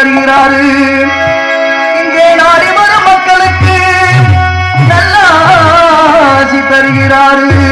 தருகிறாரு இங்கே நாடி வரும் மக்களுக்கு நல்ல தருகிறாரு.